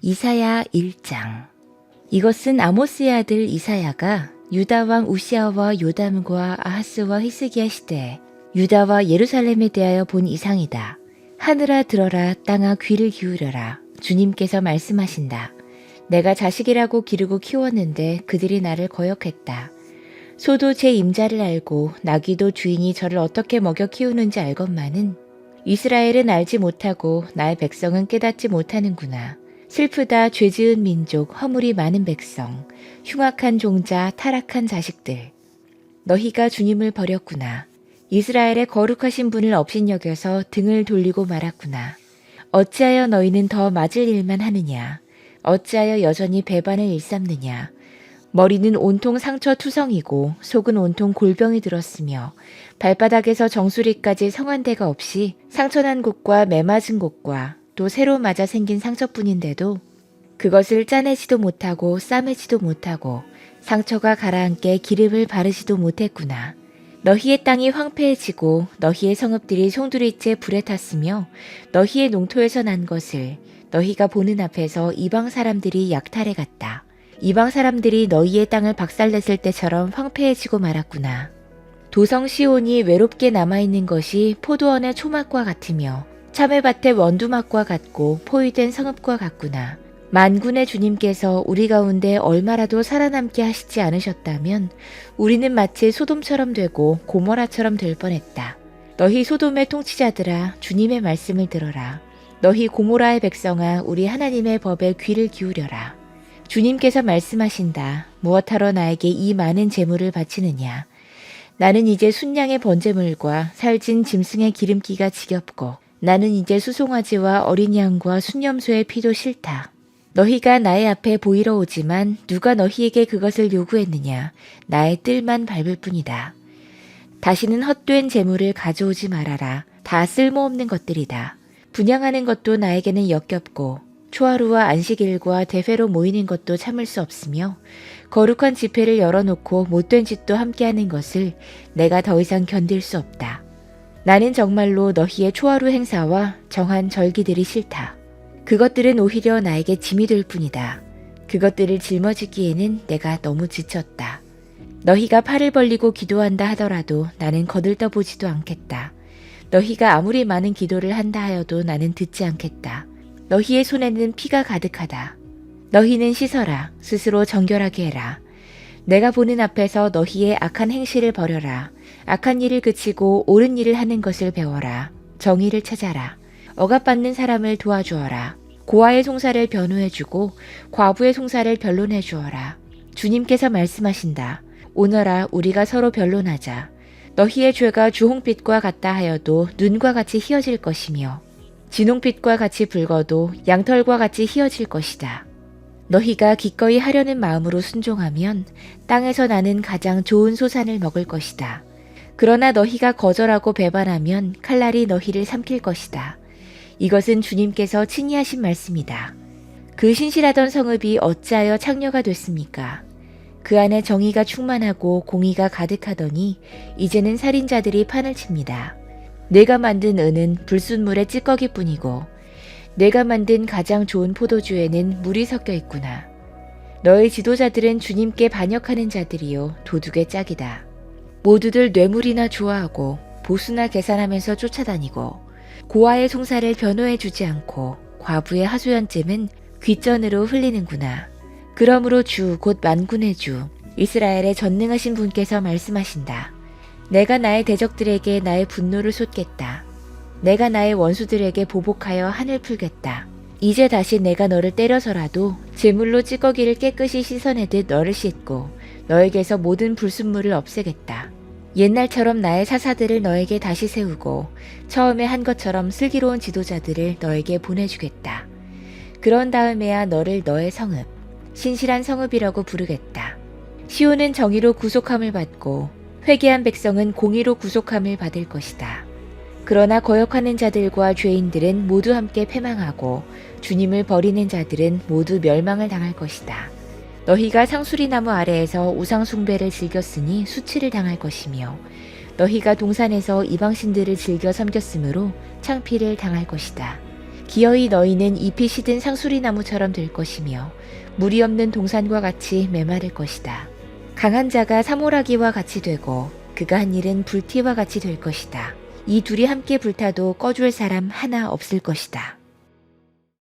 이사야 1장 이것은 아모스의 아들 이사야가 유다 왕 우시아와 요담과 아하스와 히스기야 시대에 유다와 예루살렘에 대하여 본 이상이다. 하늘아 들어라 땅아 귀를 기울여라 주님께서 말씀하신다. 내가 자식이라고 기르고 키웠는데 그들이 나를 거역했다. 소도 제 임자를 알고 나귀도 주인이 저를 어떻게 먹여 키우는지 알건만은 이스라엘은 알지 못하고 나의 백성은 깨닫지 못하는구나. 슬프다 죄 지은 민족 허물이 많은 백성 흉악한 종자 타락한 자식들 너희가 주님을 버렸구나. 이스라엘의 거룩하신 분을 업신여겨서 등을 돌리고 말았구나. 어찌하여 너희는 더 맞을 일만 하느냐? 어찌하여 여전히 배반을 일삼느냐? 머리는 온통 상처 투성이고 속은 온통 골병이 들었으며 발바닥에서 정수리까지 성한 데가 없이 상처난 곳과 매맞은 곳과 또 새로 맞아 생긴 상처뿐인데도 그것을 짜내지도 못하고 싸매지도 못하고 상처가 가라앉게 기름을 바르지도 못했구나. 너희의 땅이 황폐해지고 너희의 성읍들이 송두리째 불에 탔으며 너희의 농토에서 난 것을 너희가 보는 앞에서 이방 사람들이 약탈해 갔다. 이방 사람들이 너희의 땅을 박살냈을 때처럼 황폐해지고 말았구나. 도성 시온이 외롭게 남아있는 것이 포도원의 초막과 같으며 참외밭의 원두막과 같고 포위된 성읍과 같구나. 만군의 주님께서 우리 가운데 얼마라도 살아남게 하시지 않으셨다면 우리는 마치 소돔처럼 되고 고모라처럼 될 뻔했다. 너희 소돔의 통치자들아 주님의 말씀을 들어라. 너희 고모라의 백성아 우리 하나님의 법에 귀를 기울여라. 주님께서 말씀하신다. 무엇하러 나에게 이 많은 재물을 바치느냐. 나는 이제 순양의 번제물과 살찐 짐승의 기름기가 지겹고 나는 이제 수송아지와 어린 양과 순염소의 피도 싫다. 너희가 나의 앞에 보이러 오지만 누가 너희에게 그것을 요구했느냐. 나의 뜰만 밟을 뿐이다. 다시는 헛된 재물을 가져오지 말아라. 다 쓸모없는 것들이다. 분양하는 것도 나에게는 역겹고 초하루와 안식일과 대회로 모이는 것도 참을 수 없으며 거룩한 집회를 열어놓고 못된 짓도 함께하는 것을 내가 더 이상 견딜 수 없다. 나는 정말로 너희의 초하루 행사와 정한 절기들이 싫다. 그것들은 오히려 나에게 짐이 될 뿐이다. 그것들을 짊어지기에는 내가 너무 지쳤다. 너희가 팔을 벌리고 기도한다 하더라도 나는 거들떠보지도 않겠다. 너희가 아무리 많은 기도를 한다 하여도 나는 듣지 않겠다. 너희의 손에는 피가 가득하다. 너희는 씻어라. 스스로 정결하게 해라. 내가 보는 앞에서 너희의 악한 행실을 버려라. 악한 일을 그치고 옳은 일을 하는 것을 배워라. 정의를 찾아라. 억압받는 사람을 도와주어라. 고아의 송사를 변호해주고 과부의 송사를 변론해 주어라. 주님께서 말씀하신다. 오너라 우리가 서로 변론하자. 너희의 죄가 주홍빛과 같다 하여도 눈과 같이 희어질 것이며 진홍빛과 같이 붉어도 양털과 같이 희어질 것이다. 너희가 기꺼이 하려는 마음으로 순종하면 땅에서 나는 가장 좋은 소산을 먹을 것이다. 그러나 너희가 거절하고 배반하면 칼날이 너희를 삼킬 것이다. 이것은 주님께서 친히 하신 말씀이다. 그 신실하던 성읍이 어찌하여 창녀가 됐습니까? 그 안에 정의가 충만하고 공의가 가득하더니 이제는 살인자들이 판을 칩니다. 내가 만든 은은 불순물의 찌꺼기뿐이고 내가 만든 가장 좋은 포도주에는 물이 섞여 있구나. 너의 지도자들은 주님께 반역하는 자들이요 도둑의 짝이다. 모두들 뇌물이나 좋아하고 보수나 계산하면서 쫓아다니고 고아의 송사를 변호해 주지 않고 과부의 하소연쯤은 귀전으로 흘리는구나. 그러므로 주 곧 만군의 주 이스라엘의 전능하신 분께서 말씀하신다. 내가 나의 대적들에게 나의 분노를 쏟겠다. 내가 나의 원수들에게 보복하여 한을 풀겠다. 이제 다시 내가 너를 때려서라도 제물로 찌꺼기를 깨끗이 씻어내듯 너를 씻고 너에게서 모든 불순물을 없애겠다. 옛날처럼 나의 사사들을 너에게 다시 세우고 처음에 한 것처럼 슬기로운 지도자들을 너에게 보내주겠다. 그런 다음에야 너를 너의 성읍, 신실한 성읍이라고 부르겠다. 시온은 정의로 구속함을 받고 회개한 백성은 공의로 구속함을 받을 것이다. 그러나 거역하는 자들과 죄인들은 모두 함께 패망하고 주님을 버리는 자들은 모두 멸망을 당할 것이다. 너희가 상수리나무 아래에서 우상숭배를 즐겼으니 수치를 당할 것이며 너희가 동산에서 이방신들을 즐겨 섬겼으므로 창피를 당할 것이다. 기어이 너희는 잎이 시든 상수리나무처럼 될 것이며 물이 없는 동산과 같이 메마를 것이다. 강한 자가 사모라기와 같이 되고 그가 한 일은 불티와 같이 될 것이다. 이 둘이 함께 불타도 꺼줄 사람 하나 없을 것이다.